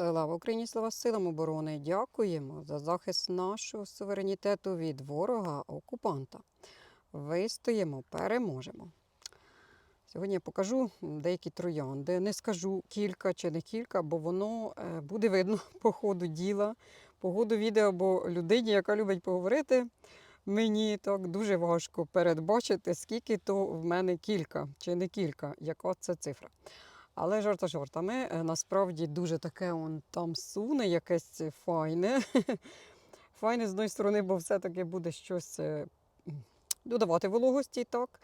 Слава Україні, слава силам оборони! Дякуємо за захист нашого суверенітету від ворога окупанта. Вистоїмо, переможемо. Сьогодні я покажу деякі троянди. Не скажу кілька чи не кілька, бо воно е, буде видно по ходу діла, по ходу відео, бо людині, яка любить поговорити, мені так дуже важко передбачити, скільки то в мене кілька чи не кілька, яка це цифра. Але жарта жартами, е, насправді дуже таке он там суне, якесь файне. Файне з одної сторони, бо все-таки буде щось е, додавати вологості, так.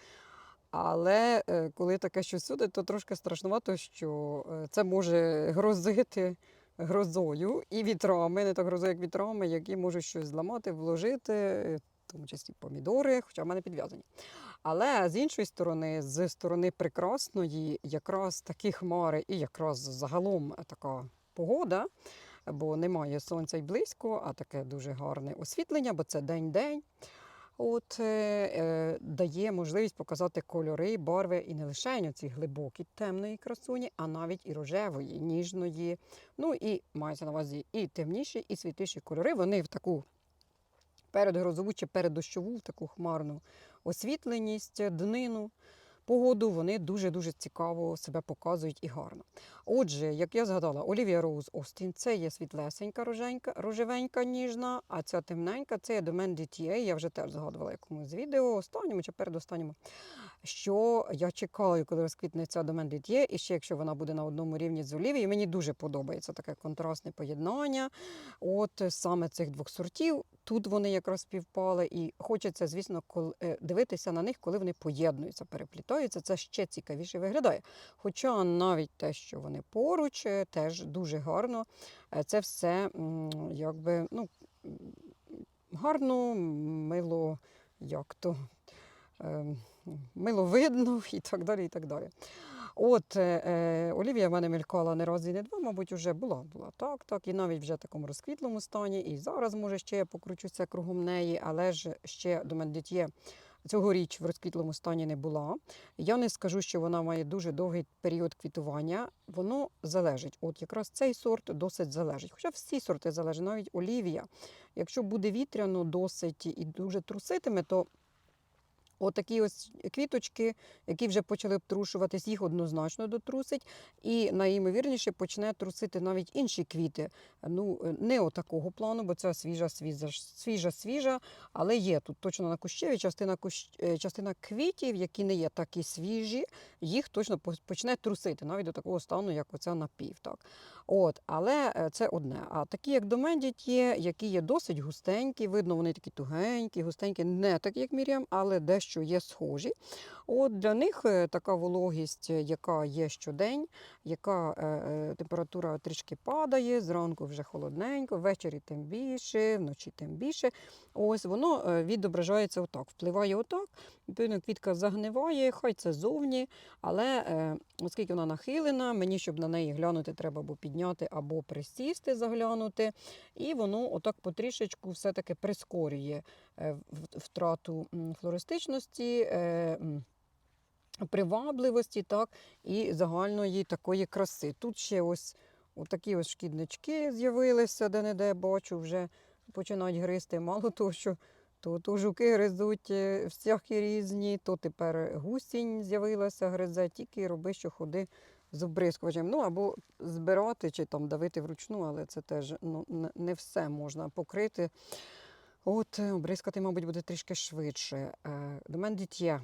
Але е, коли таке щось суде, то трошки страшнувато, що це може грозити грозою і вітрами, не так грозою, як вітрами, які можуть щось зламати, вложити, тому числі помідори, хоча в мене підв'язані. Але з іншої сторони, з сторони прекрасної, якраз такі хмари і якраз загалом така погода, бо немає сонця й близько, а таке дуже гарне освітлення, бо це день-день. От е, е, дає можливість показати кольори, барви і не лише ці глибокі темної красуні, а навіть і рожевої, ніжної. Ну і мається на увазі і темніші, і світліші кольори. Вони в таку передгрозову чи переддощову, таку хмарну освітленість, днину. Погоду вони дуже-дуже цікаво себе показують і гарно. Отже, як я згадала, Олівія Роуз Остін це є світлесенька роженька, рожевенька, ніжна, а ця темненька це є Домен DTA, я вже теж згадувала якомусь з відео, останньому чи передостанньому, що я чекаю, коли розквітне ця Домен і ще якщо вона буде на одному рівні з Олівією, мені дуже подобається таке контрастне поєднання. От саме цих двох сортів. Тут вони якраз співпали, і хочеться, звісно, е, дивитися на них, коли вони поєднуються, переплітаються. Це ще цікавіше виглядає. Хоча навіть те, що вони поруч, е, теж дуже гарно. Е, Це все якби ну, гарно, мило, як то. Ем, Миловидно і так далі. і так далі. От е, е, Олівія в мене мелькала не раз і не два, мабуть, вже була. була так, так, і навіть вже в такому розквітлому стані. І зараз, може, ще я покручуся кругом неї, але ж ще до мене дитє цьогоріч в розквітлому стані не була. Я не скажу, що вона має дуже довгий період квітування. Воно залежить. От якраз цей сорт досить залежить. Хоча всі сорти залежать, навіть Олівія. Якщо буде вітряно досить і дуже труситиме, то Отакі ось квіточки, які вже почали обтрушуватись, їх однозначно дотрусить. І найімовірніше почне трусити навіть інші квіти. Ну, не отакого плану, бо це свіжа, свіжа, свіжа, свіжа, але є тут точно на кущеві частина, кущ... е, частина квітів, які не є такі свіжі, їх точно почне трусити, навіть до такого стану, як оця напів. Так. От, але е, це одне. А такі, як домендіт є, які є досить густенькі, видно, вони такі тугенькі, густенькі, не такі, як Мір'ям, але дещо є схожі. От для них е, така вологість, е, яка є щодень, яка е, температура трішки падає, зранку вже холодненько, ввечері тим більше, вночі тим більше. Ось воно відображається отак, впливає отак. Відповідно, квітка загниває, хай це зовні, але е, оскільки вона нахилена, мені, щоб на неї глянути, треба або підняти, або присісти, заглянути. І воно отак потрішечку все-таки прискорює е, втрату флористичності. е, Привабливості, так, і загальної такої краси. Тут ще ось такі ось шкіднички з'явилися, де-не-де бачу, вже починають гризти. Мало того, що то, то жуки гризуть е, всякі різні, то тепер гусінь з'явилася, гризе, тільки роби, що ходи з обрискувачем. Ну або збирати чи там давити вручну, але це теж ну, не- все можна покрити. От е, обрискати, мабуть, буде трішки швидше. Е, До мене дітє.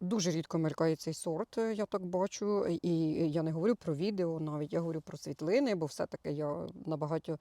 Дуже рідко мелькає цей сорт, е, я так бачу. І я не говорю про відео, навіть я говорю про світлини, бо все-таки я на багатьох,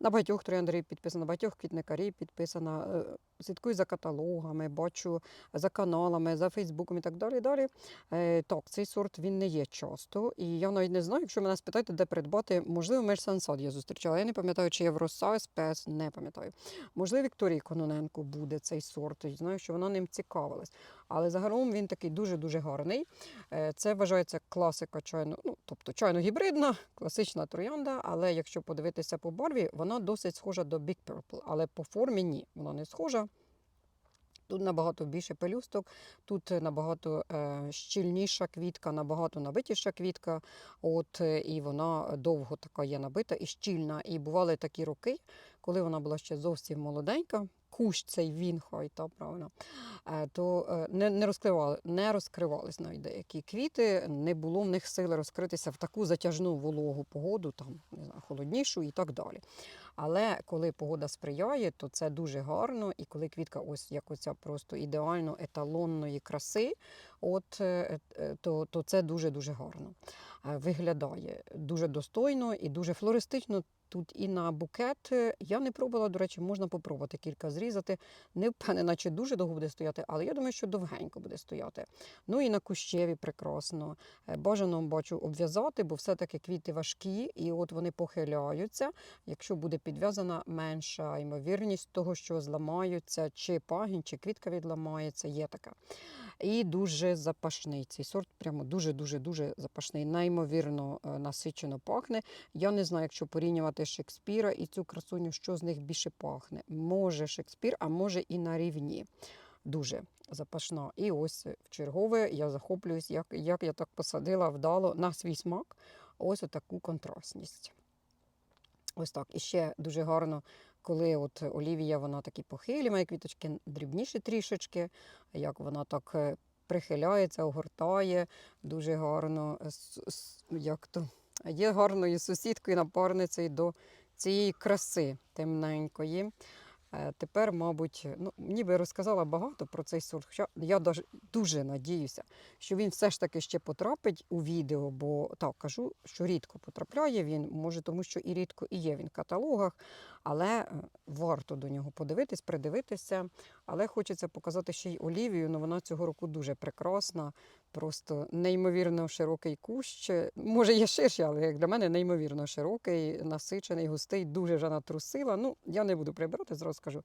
на багатьох трояндарів підписана, на багатьох квітникарів підписана. е, Слідкую за каталогами, бачу за каналами, за Фейсбуком і так далі. далі. Е, Так, цей сорт він не є часто. І я навіть не знаю, якщо мене спитаєте, де придбати, можливо, Мельсансад я зустрічала. Я не пам'ятаю, чи є в Роса СПС, не пам'ятаю. Можливо, Вікторії Кононенко буде цей сорт. і Знаю, що вона ним цікавилась. Але загалом він такий дуже-дуже гарний. Е, Це вважається класика чайно, ну, тобто чайно-гібридна, класична троянда, але якщо подивитися по барві, вона досить схожа до Big Purple, але по формі ні, вона не схожа. Тут набагато більше пелюсток, тут набагато е, щільніша квітка, набагато набитіша квітка. От, е, і вона довго така є набита і щільна. І бували такі роки, коли вона була ще зовсім молоденька. Кущ цей він, хай та правильно, е, то е, не, не, розкривали, не розкривались навіть деякі квіти, не було в них сили розкритися в таку затяжну вологу погоду, там не знаю, холоднішу і так далі. Але коли погода сприяє, то це дуже гарно. І коли квітка, ось як оця просто ідеально еталонної краси, от, е, е, то, то це дуже-дуже гарно Е, виглядає. Дуже достойно і дуже флористично. Тут і на букет я не пробувала, до речі, можна попробувати кілька зрізати. Не впевнена, чи дуже довго буде стояти, але я думаю, що довгенько буде стояти. Ну і на кущеві прекрасно. Е, Бажано бачу обв'язати, бо все-таки квіти важкі, і от вони похиляються. Якщо буде підв'язана менша ймовірність того, що зламаються, чи пагінь, чи квітка відламається, є така. І дуже запашний. Цей сорт прямо дуже-дуже дуже запашний, неймовірно е, насичено пахне. Я не знаю, якщо порівнювати Шекспіра і цю красуню, що з них більше пахне. Може Шекспір, а може і на рівні. Дуже запашна. І ось в чергове я захоплююсь, як, як я так посадила вдало на свій смак. Ось таку контрастність. Ось так. І ще дуже гарно, коли от Олівія, вона такі похилі, має квіточки дрібніші трішечки, як вона так е, прихиляється, огортає дуже гарно, як то, є гарною сусідкою, напарницею до цієї краси темненької. Е, Тепер, мабуть, ну, ніби розказала багато про цей сорт. Хоча я дуже надіюся, що він все ж таки ще потрапить у відео, бо так кажу, що рідко потрапляє він, може, тому що і рідко і є він в каталогах, але е, варто до нього подивитись, придивитися. Але хочеться показати ще й Олівію. Ну вона цього року дуже прекрасна, просто неймовірно широкий кущ. Може, є ширший, але як для мене неймовірно широкий, насичений, густий, дуже вже натрусила. Ну, я не буду прибирати, зразу скажу.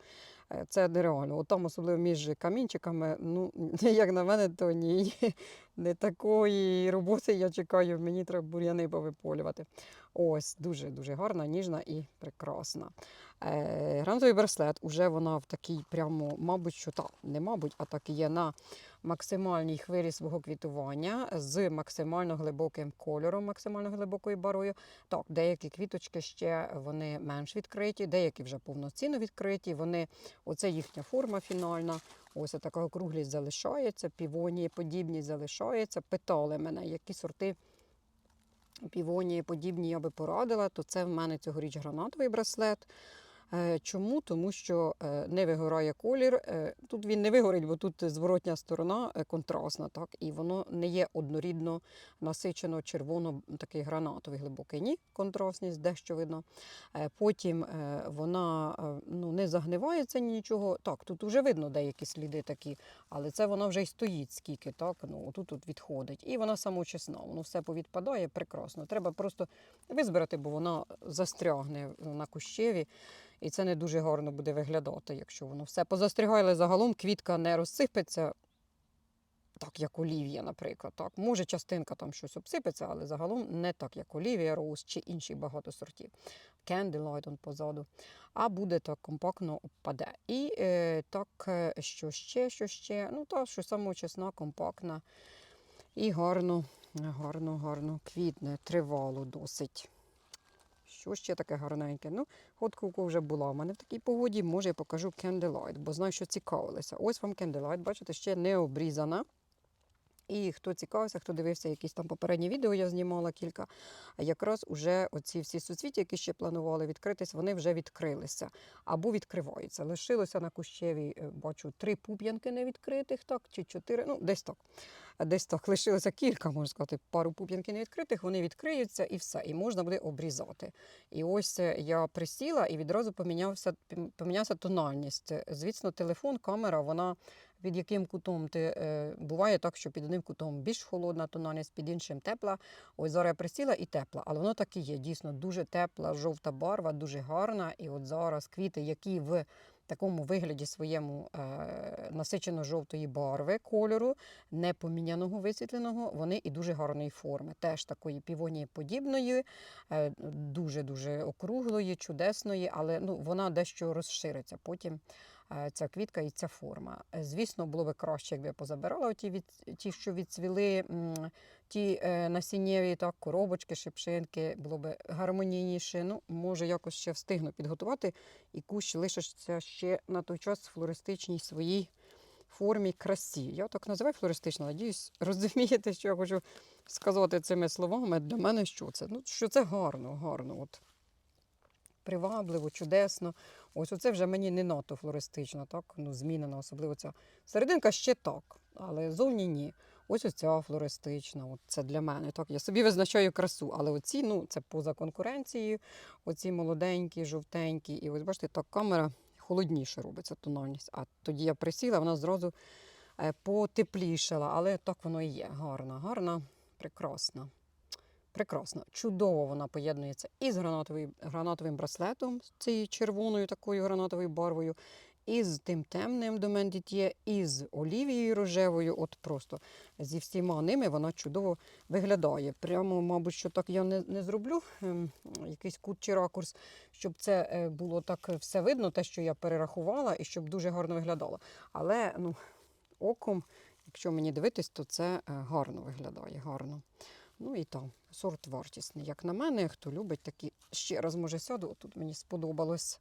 Е, Це нереально. От там, особливо між камінчиками, ну, як на мене, то ні. Не такої роботи я чекаю, мені треба бур'яни повиполювати. Ось, дуже-дуже гарна, ніжна і прекрасна. Е, гранатовий браслет, уже вона в такій прямо, мабуть, що так, не мабуть, а так і є на максимальній хвилі свого квітування з максимально глибоким кольором, максимально глибокою барою. Так, деякі квіточки ще вони менш відкриті, деякі вже повноцінно відкриті. Вони, оце їхня форма фінальна. Ось така округлість залишається, півонії подібність залишається. Питали мене, які сорти півонії подібні я би порадила, то це в мене цьогоріч гранатовий браслет. Е, Чому? Тому що е, не вигорає колір. Е, Тут він не вигорить, бо тут зворотня сторона контрастна, так, і воно не є однорідно насичено червоно, такий гранатовий глибокий. Ні, контрастність, дещо видно. Потім вона ну, не загнивається нічого. Так, тут вже видно деякі сліди такі, але це вона вже й стоїть скільки, так, ну, тут, тут відходить. І вона самочисна, воно все повідпадає прекрасно. Треба просто визбирати, бо вона застрягне на кущеві. І це не дуже гарно буде виглядати, якщо воно все позастрягає, але загалом квітка не розсипеться, так як олів'я, наприклад. Так. Може, частинка там щось обсипеться, але загалом не так, як олів'я, роуз чи інші багато сортів. Candlelight он позаду. А буде так компактно впаде. І е, так, е, що ще, що ще. Ну, та, що самочесна, компактна і гарно, гарно, гарно квітне, тривало досить. Що ще таке гарненьке? Ну, от куку вже була в мене в такій погоді, може я покажу Candlelight, бо знаю, що цікавилися. Ось вам Candlelight, бачите, ще не обрізана. І хто цікавився, хто дивився якісь там попередні відео, я знімала кілька. А якраз уже оці всі суцвіття, які ще планували відкритись, вони вже відкрилися або відкриваються. Лишилося на кущеві, е, бачу, три пуп'янки невідкритих, так, чи чотири, ну десь так. Десь так лишилося кілька, можна сказати, пару пуп'янки невідкритих, вони відкриються і все, і можна буде обрізати. І ось е, я присіла і відразу помінявся, помінявся тональність. Звісно, телефон, камера, вона під яким кутом ти е, буває так, що під одним кутом більш холодна тональність, під іншим тепла. Ось зараз я присіла і тепла, але воно так і є. Дійсно дуже тепла, жовта барва, дуже гарна. І от зараз квіти, які в такому вигляді своєму е, насичено жовтої барви кольору, не поміняного висвітленого, вони і дуже гарної форми. Теж такої півонії подібної, е, дуже дуже округлої, чудесної, але ну, вона дещо розшириться потім. Е, ця квітка і ця форма. Е, Звісно, було б краще, якби я позабирала ті, від, ті що відцвіли, ті е, насіннєві так, коробочки, шипшинки, було б гармонійніше. Ну, може, якось ще встигну підготувати, і кущ лишиться ще на той час в флористичній своїй формі красі. Я так називаю флористично, надіюсь, розумієте, що я хочу сказати цими словами. Для мене що це? Ну, що це гарно, гарно. От. Привабливо, чудесно. Ось оце вже мені не надто флористично, так? Ну, змінена, особливо ця серединка ще так, але зовні ні. Ось оця флористична, от це для мене. Так, я собі визначаю красу, але оці, ну, це поза конкуренцією, оці молоденькі, жовтенькі. І ось бачите, так камера холодніше робиться тональність. А тоді я присіла, вона зразу е, потеплішала, але так воно і є. Гарна, гарна, прекрасна. Прекрасно, чудово вона поєднується і з гранатовим, гранатовим браслетом, з цією червоною такою гранатовою барвою, і з тим темним до Мендітє, і з олівією рожевою. От просто зі всіма ними вона чудово виглядає. Прямо, мабуть, що так я не, не зроблю ем, якийсь кут чи ракурс, щоб це е, було так все видно, те, що я перерахувала, і щоб дуже гарно виглядало. Але ну, оком, якщо мені дивитись, то це е, гарно виглядає. гарно. Ну і там сорт вартісний. Як на мене, хто любить такі, ще раз може сяду, тут мені сподобалось.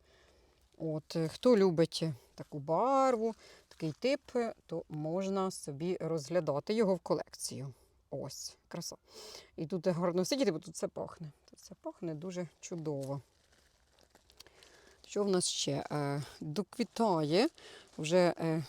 От, е, хто любить таку барву, такий тип, то можна собі розглядати його в колекцію. Ось, краса. І тут гарно сидіти, бо тут все пахне. Тут все пахне дуже чудово. Що в нас ще? Е, Доквітає вже е,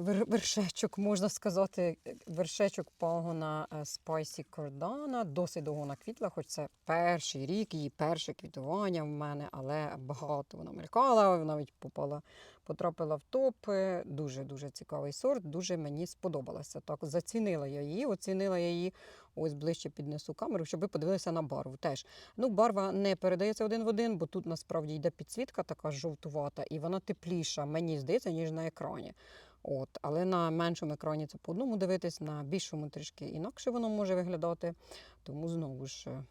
вершечок, можна сказати, вершечок пагона е, Spicy Cordana. Досить довго наквітла, хоч це перший рік, її перше квітування в мене, але багато вона мелькала, навіть попала, потрапила в топ. Е, Дуже-дуже цікавий сорт, дуже мені сподобалася. Так, зацінила я її, оцінила я її. Ось ближче піднесу камеру, щоб ви подивилися на барву. Теж ну, барва не передається один в один, бо тут насправді йде підсвітка така жовтувата, і вона тепліша, мені здається, ніж на екрані. От, але на меншому екрані це по одному дивитись, на більшому трішки інакше воно може виглядати. Тому знову ж е,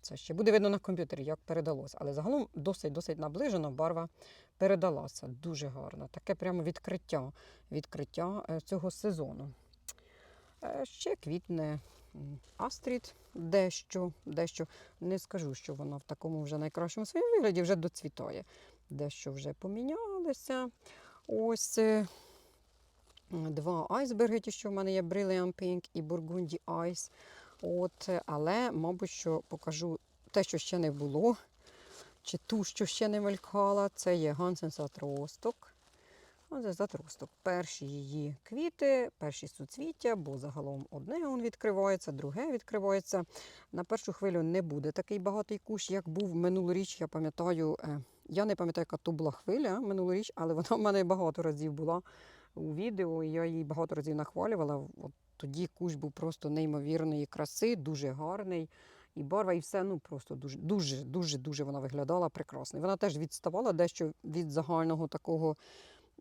це ще буде видно на комп'ютері, як передалося. Але загалом досить-досить наближено барва передалася. Дуже гарно. Таке прямо відкриття, відкриття е, цього сезону. Е, Ще квітне м, Астрід дещо, дещо. Не скажу, що вона в такому вже найкращому своєму вигляді вже доцвітає. Дещо вже помінялося. Ось два айсберги, ті, що в мене є Brilliant Pink і Burgundy Ice. От, але, мабуть, що покажу те, що ще не було, чи ту, що ще не мелькала, це є Гансен Затросток. Оце затросток. Перші її квіти, перші суцвіття, бо загалом одне он відкривається, друге відкривається. На першу хвилю не буде такий багатий кущ, як був минулоріч. Я пам'ятаю, е, я не пам'ятаю, яка то була хвиля минулоріч, але вона в мене багато разів була у відео. Я її багато разів нахвалювала. От тоді кущ був просто неймовірної краси, дуже гарний. І барва, і все ну просто дуже, дуже, дуже, дуже вона виглядала прекрасно. Вона теж відставала дещо від загального такого,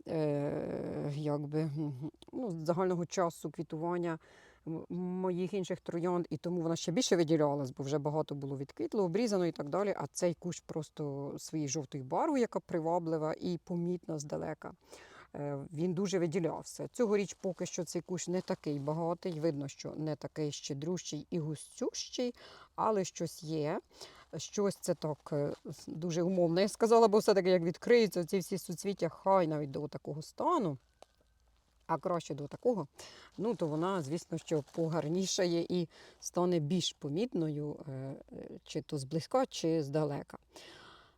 е, якби, ну, загального часу квітування моїх інших троянд, і тому вона ще більше виділялась, бо вже багато було відквітло, обрізано і так далі. А цей кущ просто своєю жовтою барвою, яка приваблива і помітна здалека. Е, Він дуже виділявся. Цьогоріч поки що цей кущ не такий багатий. Видно, що не такий щедрущий і густющий, але щось є. Щось це так е, дуже умовно. Я сказала, бо все-таки як відкриються ці всі суцвіття, хай навіть до такого стану, а краще до такого, ну то вона, звісно, що погарнішає і стане більш помітною, е, чи то зблизька, чи здалека.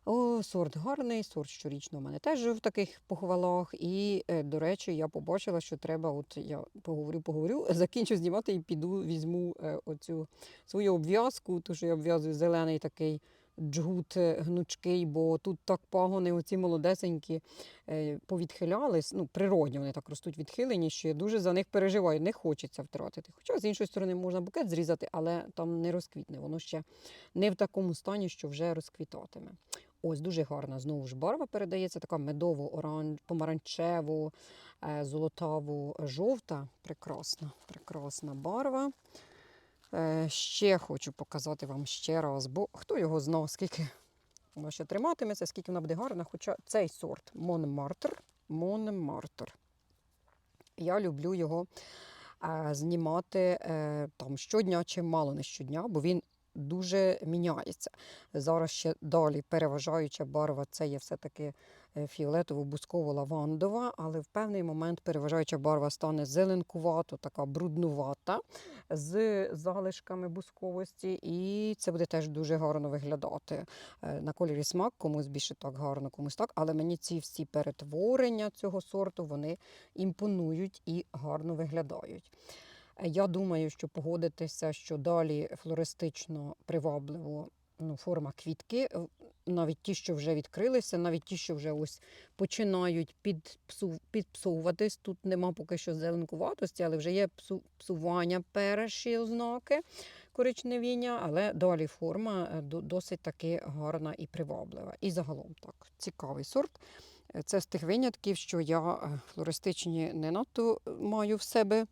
О, сорт гарний, сорт щорічно у мене теж в таких похвалах. І, е, до речі, я побачила, що треба, от я поговорю, поговорю, закінчу знімати і піду, візьму е, оцю свою обв'язку, ту, що я обв'язую зелений такий джгут е, гнучкий, бо тут так пагони, оці молодесенькі, е, повідхилялись. Ну, природні вони так ростуть відхилені, що я дуже за них переживаю. Не хочеться втратити. Хоча з іншої сторони можна букет зрізати, але там не розквітне. Воно ще не в такому стані, що вже розквітатиме. Ось дуже гарна знову ж барва передається, така медово-оранж, помаранчево, е, золотаво жовта. Прекрасна, прекрасна барва. Е, Ще хочу показати вам ще раз, бо хто його знав, скільки вона ще триматиметься, скільки вона буде гарна. Хоча цей сорт Монмартр, Монмартр. Я люблю його е, знімати е, там щодня чи мало не щодня, бо він дуже міняється. Зараз ще далі переважаюча барва це є все-таки фіолетово-бусково-лавандова, але в певний момент переважаюча барва стане зеленкувато, така бруднувата з залишками бусковості, і це буде теж дуже гарно виглядати. Е, На кольорі смак комусь більше так гарно, комусь так. Але мені ці всі перетворення цього сорту вони імпонують і гарно виглядають. Е, Я думаю, що погодитися, що далі флористично привабливо ну, форма квітки, е, навіть ті, що вже відкрилися, навіть ті, що вже ось починають підпсу, підпсовуватись. Тут нема поки що зеленкуватості, але вже є псу, псування перші ознаки коричневіння, але далі форма е, досить таки гарна і приваблива. І загалом так, цікавий сорт. Е, Це з тих винятків, що я флористичні не надто маю в себе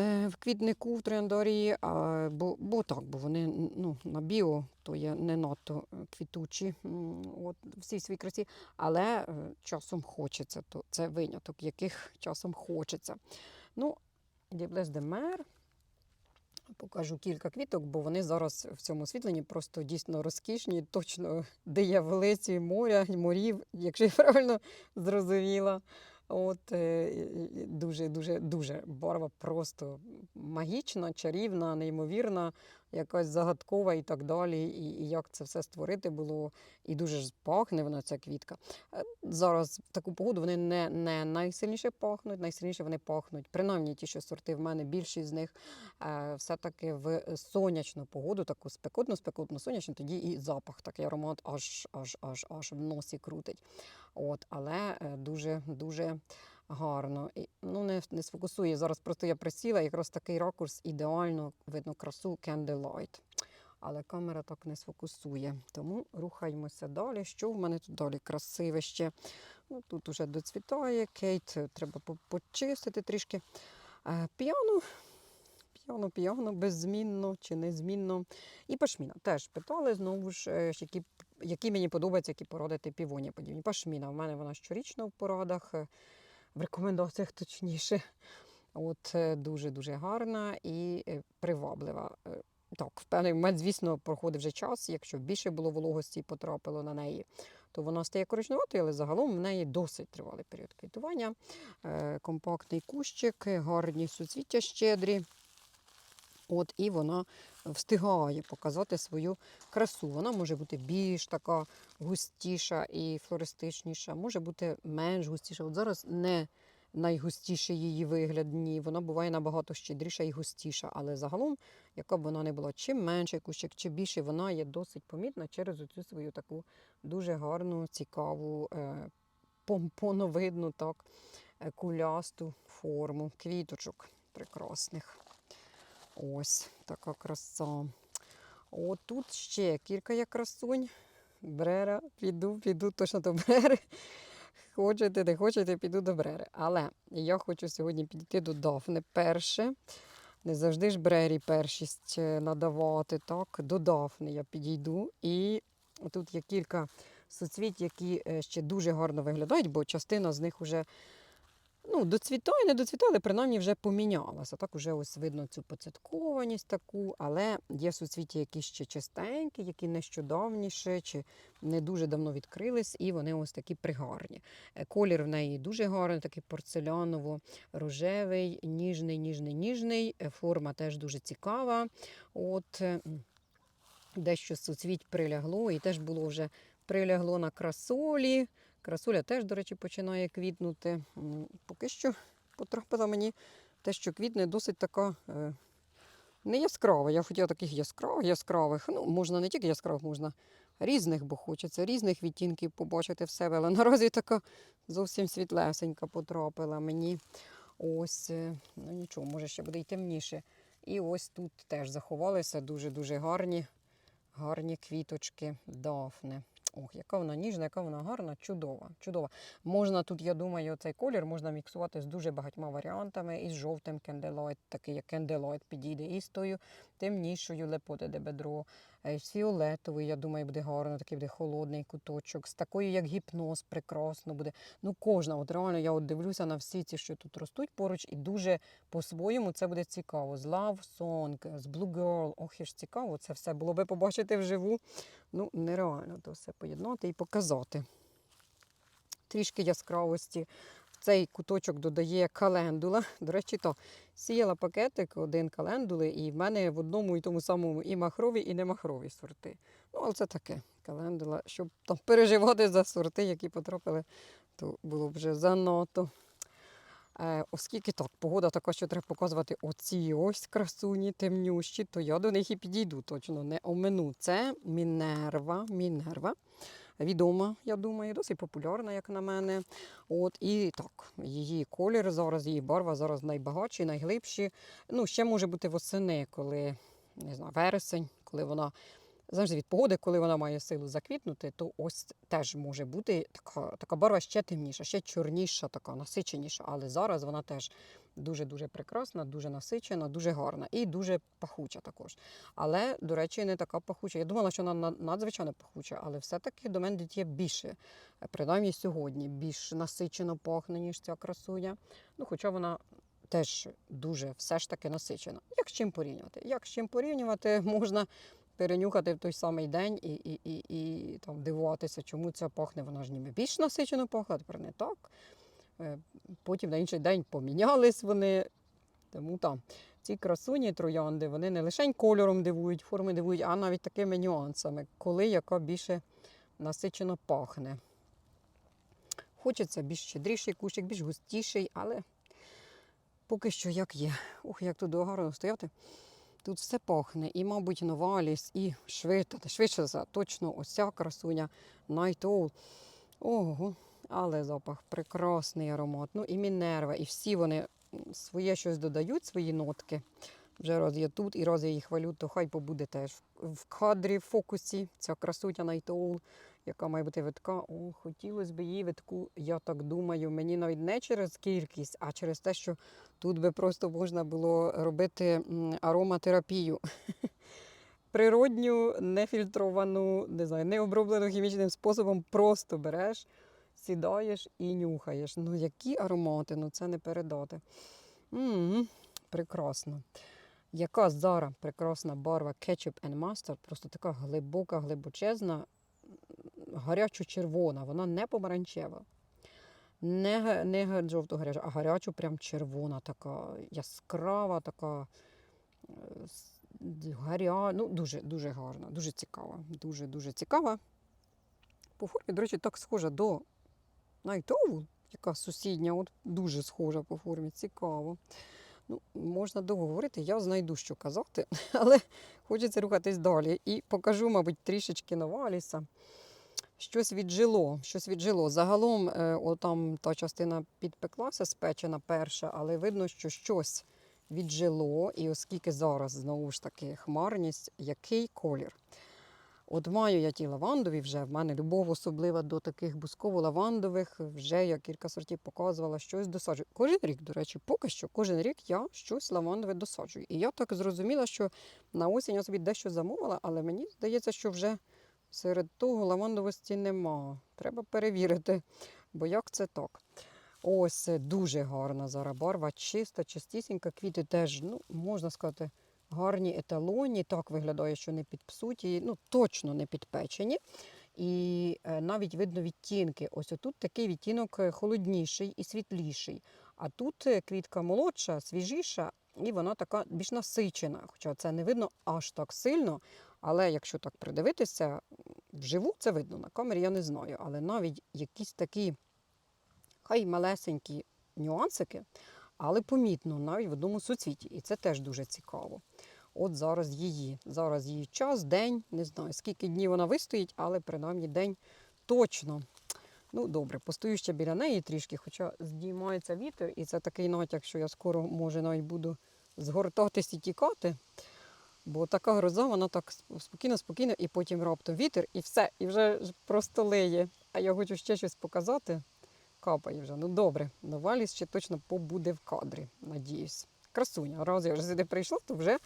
в квітнику в трендарії, а, бо, бо так, бо вони ну, на біо то є не надто е, квітучі от, всі свій красі, але е, часом хочеться, то це виняток, яких часом хочеться. Ну, Діблес де Мер. Покажу кілька квіток, бо вони зараз в цьому освітленні просто дійсно розкішні, точно де є велиці моря, морів, якщо я правильно зрозуміла. От е, дуже, дуже, дуже барва просто магічна, чарівна, неймовірна, якась загадкова і так далі. І, і як це все створити було, і дуже ж пахне вона ця квітка. Е, Зараз в таку погоду вони не, не найсильніше пахнуть, найсильніше вони пахнуть. Принаймні ті, що сорти в мене, більшість з них е, все-таки в сонячну погоду, таку спекотну, спекотну сонячну, тоді і запах, такий аромат аж аж аж аж в носі крутить. От, але е, дуже дуже гарно. І, ну, не, не сфокусує. Зараз просто я присіла, якраз такий ракурс ідеально видно красу Candlelight. Але камера так не сфокусує. Тому рухаємося далі. Що в мене тут далі красиве ще? Ну, тут уже доцвітає кейт, е, треба почистити трішки. Е, Піано, піано, піано, беззмінно чи незмінно. І пашміна. Теж питали знову ж, е, які, які мені подобаються, які породи півоні подібні. Пашміна. В мене вона щорічно в порадах, е, в рекомендаціях точніше. От дуже-дуже гарна і е, приваблива. Е, Так, в певний момент, звісно, проходив вже час. Якщо більше було вологості і потрапило на неї, то вона стає коричневатою, але загалом в неї досить тривалий період квітування. Е, Компактний кущик, гарні суцвіття щедрі. От, і вона встигає показати свою красу. Вона може бути більш така густіша і флористичніша, може бути менш густіша. От зараз не найгустіший її вигляд, ні, вона буває набагато щедріша і густіша. Але загалом, яка б вона не була, чим менший кущик, чи більший, вона є досить помітна через цю свою таку дуже гарну, цікаву, е, помпоновидну, так, е, кулясту форму квіточок прекрасних. Ось така краса. О, тут ще кілька є красунь. Брера, піду, піду точно до брери. Хочете, не хочете, піду до брери. Але я хочу сьогодні підійти до Дафни перше. Не завжди ж брері першість е, надавати. Так, до Дафни я підійду. І тут є кілька соцвіт, які е, ще дуже гарно виглядають, бо частина з них вже ну, доцвітає, не доцвітає, але принаймні вже помінялася. Так уже ось видно цю поцяткованість таку, але є суцвіття, які ще чистенькі, які нещодавніше чи не дуже давно відкрились, і вони ось такі пригарні. Е, Колір в неї дуже гарний, такий порцеляново-рожевий, ніжний, ніжний, ніжний. Е, Форма теж дуже цікава. От е, дещо суцвіть прилягло, і теж було вже прилягло на красолі. Красуля теж, до речі, починає квітнути. Поки що потрапила мені те, що квітне досить така е, не яскрава. Я хотіла таких яскравих, яскравих. Ну, можна не тільки яскравих, можна різних, бо хочеться різних відтінків побачити в себе. Але наразі така зовсім світлесенька потрапила мені. Ось, е, ну нічого, може ще буде й темніше. І ось тут теж заховалися дуже-дуже гарні, гарні квіточки дафни. Ох, яка вона ніжна, яка вона гарна, чудова. чудова. Можна тут, я думаю, цей колір можна міксувати з дуже багатьма варіантами. І з жовтим кенделойт, такий як кенделойт підійде, і з тою темнішою лепоти де бедро, е, з фіолетовою, я думаю, буде гарно, такий буде холодний куточок, з такою, як гіпноз, прекрасно буде. Ну, кожна, от реально, я от дивлюся на всі ці, що тут ростуть поруч, і дуже по-своєму це буде цікаво. З Love Song, з Blue Girl, ох, і ж цікаво, це все було би побачити вживу. Ну, нереально то все поєднати і показати. Трішки яскравості цей куточок додає календула. До речі, то сіяла пакетик один календули, і в мене в одному і тому самому і махрові, і не махрові сорти. Ну, але це таке календула, щоб там переживати за сорти, які потрапили, то було б вже занадто. Е, оскільки так, погода така, що треба показувати оці ось красуні темнющі, то я до них і підійду точно, не омину. Це Мінерва. Мінерва. Відома, я думаю, досить популярна, як на мене. От і так, її колір зараз, її барва зараз найбагатші, найглибші. Ну, ще може бути восени, коли не знаю, вересень, коли вона завжди від погоди, коли вона має силу заквітнути, то ось теж може бути така, така барва ще темніша, ще чорніша, така насиченіша. Але зараз вона теж дуже-дуже прекрасна, дуже насичена, дуже гарна і дуже пахуча також. Але, до речі, не така пахуча. Я думала, що вона надзвичайно пахуча, але все-таки до мене дітє більше. Принаймні сьогодні більш насичено пахне, ніж ця красуня. Ну, хоча вона. Теж дуже все ж таки насичена. Як з чим порівнювати? Як з чим порівнювати, можна перенюхати в той самий день і, і, і, і там, дивуватися, чому ця пахне, вона ж ніби більш насичено пахла, тепер не так. Е, Потім на інший день помінялись вони. Тому там ці красуні троянди, вони не лише кольором дивують, форми дивують, а навіть такими нюансами, коли яка більше насичено пахне. Хочеться більш щедріший кущик, більш густіший, але поки що як є. Ух, як тут гарно стояти. Тут все пахне, і, мабуть, новаліс, і швидше, швидше за точно ось ця красуня Найтоул. Ого, але запах прекрасний аромат. Ну і Мінерва, і всі вони своє щось додають, свої нотки. Вже раз я тут і раз я їх хвалю, то хай побуде теж в- кадрі, в фокусі. Ця красуня Найтоул, яка має бути витка. О, хотілося б її витку, я так думаю, мені навіть не через кількість, а через те, що тут би просто можна було робити ароматерапію. Природню, нефільтровану, не знаю, не оброблену хімічним способом, просто береш, сідаєш і нюхаєш. Ну, які аромати, ну це не передати. м прекрасно. Яка зараз прекрасна барва Ketchup and Mustard, просто така глибока, глибочезна, гарячо-червона, вона не помаранчева. Не, не жовто-гаряча, а гарячо прям червона, така яскрава, така е, гаря... ну, дуже, дуже гарна, дуже цікава. Дуже, дуже цікава. По формі, до речі, так схожа до Найтову, яка сусідня, от дуже схожа по формі, цікаво. Ну, можна довго говорити, я знайду, що казати, але хочеться рухатись далі. І покажу, мабуть, трішечки Новаліса. Щось віджило, щось віджило. Загалом, е, отам та частина підпеклася, спечена перша, але видно, що щось віджило. І оскільки зараз знову ж таки хмарність, який колір? От маю я ті лавандові вже, в мене любов особлива до таких бусково-лавандових, вже я кілька сортів показувала, щось досаджую. Кожен рік, до речі, поки що, кожен рік я щось лавандове досаджую. І я так зрозуміла, що на осінь я собі дещо замовила, але мені здається, що вже серед того лавандовості нема. Треба перевірити, бо як це так? Ось е, дуже гарна зараз барва, чиста, чистісінька. Квіти теж, ну, можна сказати, гарні еталонні. Так виглядає, що не підпсуті, ну точно не підпечені. І е, навіть видно відтінки. Ось отут такий відтінок е, холодніший і світліший. А тут квітка молодша, свіжіша, і вона така більш насичена. Хоча це не видно аж так сильно. Але якщо так придивитися, вживу це видно. На камері я не знаю. Але навіть якісь такі хай малесенькі нюансики, але помітно навіть в одному суцвіті. І це теж дуже цікаво. От зараз її. Зараз її час, день, не знаю, скільки днів вона вистоїть, але принаймні день точно. Ну, добре, постою ще біля неї трішки, хоча здіймається вітер, і це такий натяк, що я скоро, може, навіть буду згортатись і тікати. Бо така гроза, вона так спокійно, спокійно, і потім раптом вітер, і все, і вже просто лиє. А я хочу ще щось показати. Капає вже. Ну добре, Новаліс ще точно побуде в кадрі, надіюсь. Красуня. Раз я вже сюди прийшла, то вже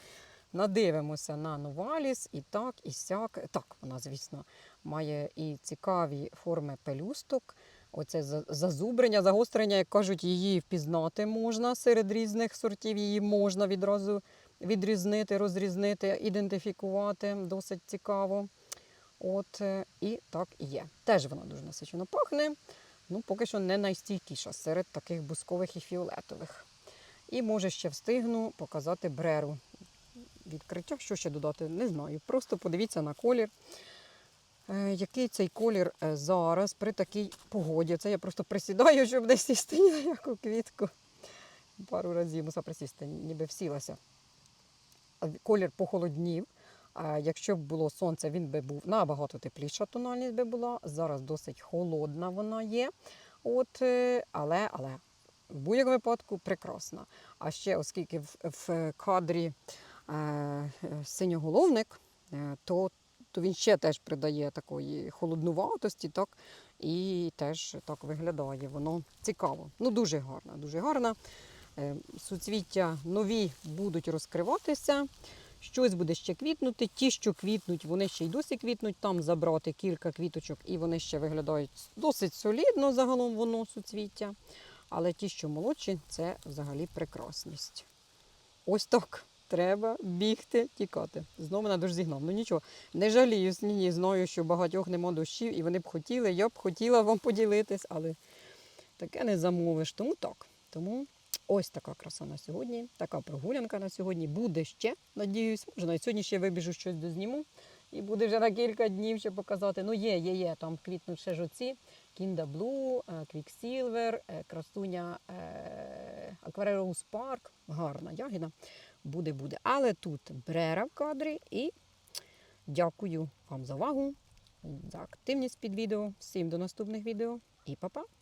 надивимося на Новаліс і так, і сяк. Так, вона, звісно, має і цікаві форми пелюсток. Оце зазубрення, загострення, як кажуть, її впізнати можна серед різних сортів. Її можна відразу відрізнити, розрізнити, ідентифікувати. Досить цікаво. От е, і так і є. Теж вона дуже насичено пахне. Ну, поки що не найстійкіша серед таких бускових і фіолетових. І може ще встигну показати бреру. Відкриття, що ще додати, не знаю. Просто подивіться на колір. Е, Який цей колір е, зараз при такій погоді? Це я просто присідаю, щоб десь сісти на яку квітку. Пару разів мусила присісти, ніби всілася. Колір похолоднів. А якщо б було сонце, він би був набагато тепліша тональність би була. Зараз досить холодна вона є. От, е, але, але в будь-якому випадку прекрасна. А ще, оскільки в, в кадрі е, синьоголовник, е, то, то він ще теж придає такої холоднуватості, так, і теж так виглядає. Воно цікаво. Ну, дуже гарна, дуже гарна. Е, Суцвіття нові будуть розкриватися. Щось буде ще квітнути. Ті, що квітнуть, вони ще й досі квітнуть. Там забрати кілька квіточок, і вони ще виглядають досить солідно загалом воно суцвіття. Але ті, що молодші, це взагалі прекрасність. Ось так. Треба бігти, тікати. Знову мене дощ зігнав. Ну нічого, не жаліюсь, ні, ні, знаю, що багатьох нема дощів, і вони б хотіли, я б хотіла вам поділитись, але таке не замовиш. Тому так. Тому ось така краса на сьогодні, така прогулянка на сьогодні. Буде ще, надіюсь. Може, навіть сьогодні ще вибіжу щось дозніму. І буде вже на кілька днів ще показати. Ну, є, є, є. Там квітнуть ще ж оці. Кінда Блу, Квіксілвер, Красуня Аквареус Парк. Гарна ягіда. Буде, буде. Але тут брера в кадрі. І дякую вам за увагу, за активність під відео. Всім до наступних відео і па-па!